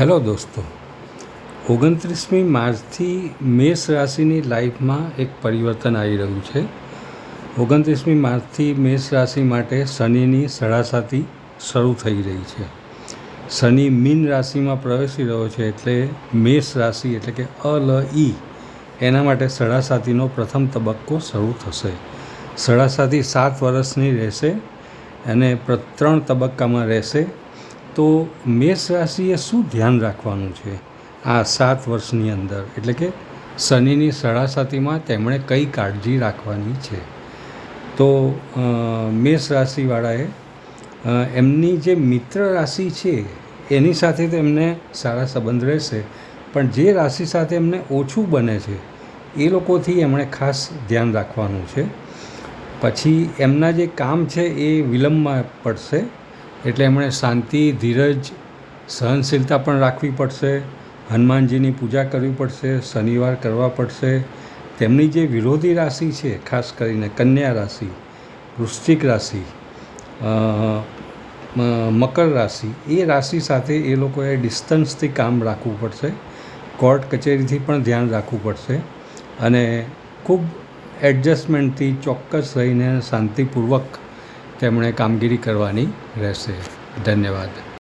Hello દોસ્તો, ઓગણત્રીસમી માર્ચથી મેષ રાશિની લાઈફમાં એક પરિવર્તન આવી રહ્યું છે. ઓગણત્રીસમી માર્ચથી મેષ રાશિ માટે શનિની સડાસાતી શરૂ થઈ રહી છે. શનિ મીન રાશિમાં પ્રવેશી રહ્યો છે એટલે મેષ રાશિ એટલે કે અલ ઈ, એના માટે સડાસાતીનો પ્રથમ તબક્કો શરૂ થશે. સડાસાતી સાત વર્ષની રહેશે અને ત્રણ તબક્કામાં રહેશે. તો મેષ રાશિએ શું ધ્યાન રાખવાનું છે? આ સાત વર્ષની અંદર. એટલે કે શનિની સડાસાતીમાં તેમણે કઈ કાળજી રાખવાની છે? તો મેષ રાશિવાળાએ એમની જે મિત્ર રાશિ છે, એની સાથે તો એમને સારા સંબંધ રહેશે. પણ જે રાશિ સાથે એમને ઓછું બને છે, એ લોકોથી એમણે ખાસ ધ્યાન રાખવાનું છે. પછી એમના જે કામ છે એ વિલંબમાં પડશે. એટલે એમણે શાંતિ, ધીરજ, સહનશીલતા પણ રાખવી પડશે, હનુમાનજીની પૂજા કરવી પડશે, શનિવાર કરવા પડશે. તેમની જે વિરોધી રાશિ છે, ખાસ કરીને કન્યા રાશિ, વૃશ્ચિક રાશિ મકર રાશિ, એ રાશિ સાથે એ લોકોએ ડિસ્ટન્સથી કામ રાખવું પડશે. કોર્ટ કચેરીથી પણ ધ્યાન રાખવું પડશે અને ખૂબ એડજસ્ટમેન્ટથી ચોક્કસ રહીને શાંતિપૂર્વક તેમણે કામગીરી કરવાની રહેશે. ધન્યવાદ.